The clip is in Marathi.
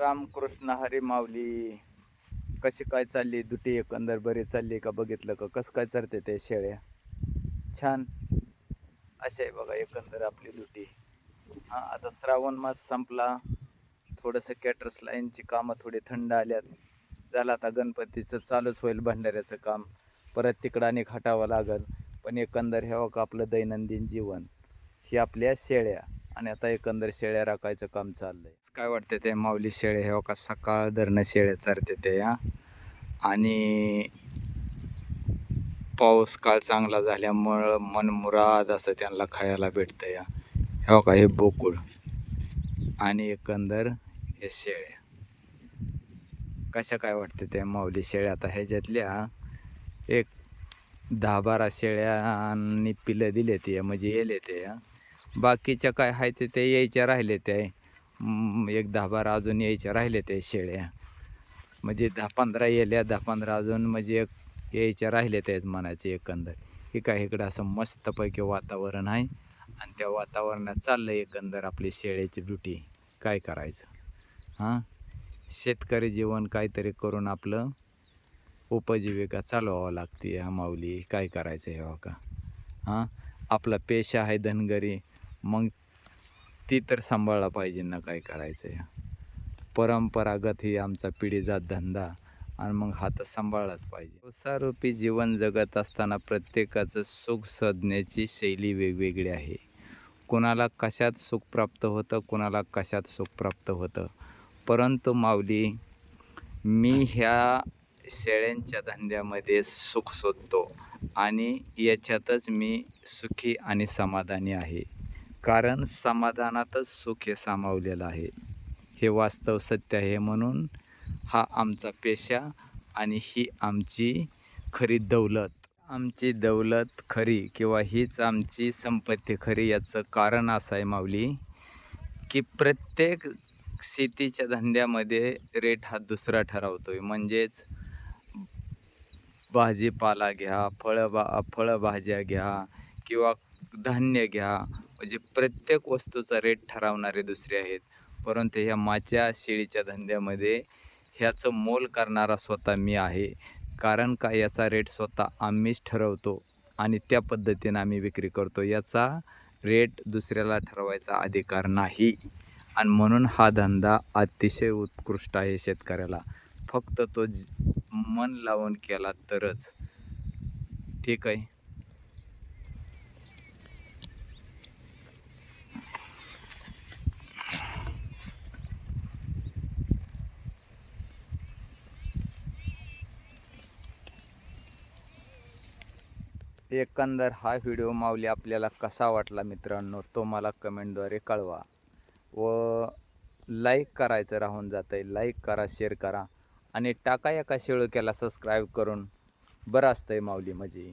रामकृष्ण हरी माऊली. कशी काय चालली दुटी एकंदर? बरी चालली का बघितलं का? कसं काय चालते ते शेळ्या? छान. असे आहे बघा एकंदर आपली दुटी. हां आता श्रावण मास संपला. थोडंसं कॅटर्स लाईनची कामं थोडी थंड आल्यात. झालं आता गणपतीचं चालूच होईल भंडाऱ्याचं काम. परत तिकडं आणि हटावं लागल. पण एकंदर हे का आपलं दैनंदिन जीवन. ही आपल्या शेळ्या. आणि आता एकंदर शेळ्या राखायचं काम चाललंय. काय वाटतं ते माऊली शेळे? हे का सकाळ धरणं शेळ्या चरते ते या आणि पाऊस काळ चांगला झाल्यामुळं मनमुराद असं त्यांना खायला भेटतं या हे का हे बोकुळ आणि एकंदर हे शेळ्या कशा काय वाटते त्या माऊली शेळ्या आता ह्याच्यातल्या एक दहा बारा शेळ्यांनी पिलं दिले ते म्हणजे येले ते या बाकीच्या काय आहे ते ते यायच्या राहिले ते. एक दहा बारा अजून यायच्या राहिले ते शेळ्या. म्हणजे दहा पंधरा येल्या दहा पंधरा अजून म्हणजे एक यायच्या राहिले त्याच मनाचे एकंदर. हे काय इकडं असं मस्तपैकी वातावरण आहे. आणि त्या वातावरणात चाललं एकंदर आपली शेळ्याची ड्युटी. काय करायचं? हां? शेतकरी जीवन काहीतरी करून आपलं उपजीविका चालवावं लागते हा माऊली. काय करायचं हे हो का? हां? आपला पेशा आहे धनगरी. मग ती तर सांभाळला पाहिजे ना काय करायचं आहे परंपरागत ही आमचा पिढीजात धंदा आणि मग हा तर सांभाळलाच पाहिजे. संसारूपी जीवन जगत असताना प्रत्येकाचं सुख साधण्याची शैली वेगवेगळी आहे. कोणाला कशात सुख प्राप्त होतं कोणाला कशात सुख प्राप्त होतं. परंतु माऊली मी ह्या शेळ्यांच्या धंद्यामध्ये सुख शोधतो आणि याच्यातच मी सुखी आणि समाधानी आहे. कारण समाधानातच सुख हे सामावलेलं आहे. हे वास्तव सत्य आहे म्हणून हा आमचा पेशा आणि ही आमची खरी दौलत. आमची दौलत खरी किंवा हीच आमची संपत्ती खरी याचं कारण असं आहे माऊली की प्रत्येक शेतीच्या धंद्यामध्ये रेट हा दुसरा ठरवतो आहे म्हणजेच भाजीपाला घ्या फळं बा फळभाज्या घ्या किंवा धान्य घ्या म्हणजे प्रत्येक वस्तूचा रेट ठरवणारे दुसरे आहेत. परंतु ह्या माझ्या शेळीच्या धंद्यामध्ये ह्याचं मोल करणारा स्वतः मी आहे. कारण का याचा रेट स्वतः आम्हीच ठरवतो आणि त्या पद्धतीनं आम्ही विक्री करतो. याचा रेट दुसऱ्याला ठरवायचा अधिकार नाही. आणि म्हणून हा धंदा अतिशय उत्कृष्ट आहे शेतकऱ्याला. फक्त तो ज- मन लावून केला तरच. ठीक आहे? एकंदर हा व्हिडिओ माऊली आपल्याला कसा वाटला मित्रांनो तो मला कमेंटद्वारे कळवा. व लाईक करायचं राहून जातं आहे लाईक करा शेअर करा. आणि टाका एका शेळक्याला सबस्क्राईब करून. बरं असतं आहे माऊली म्हणजे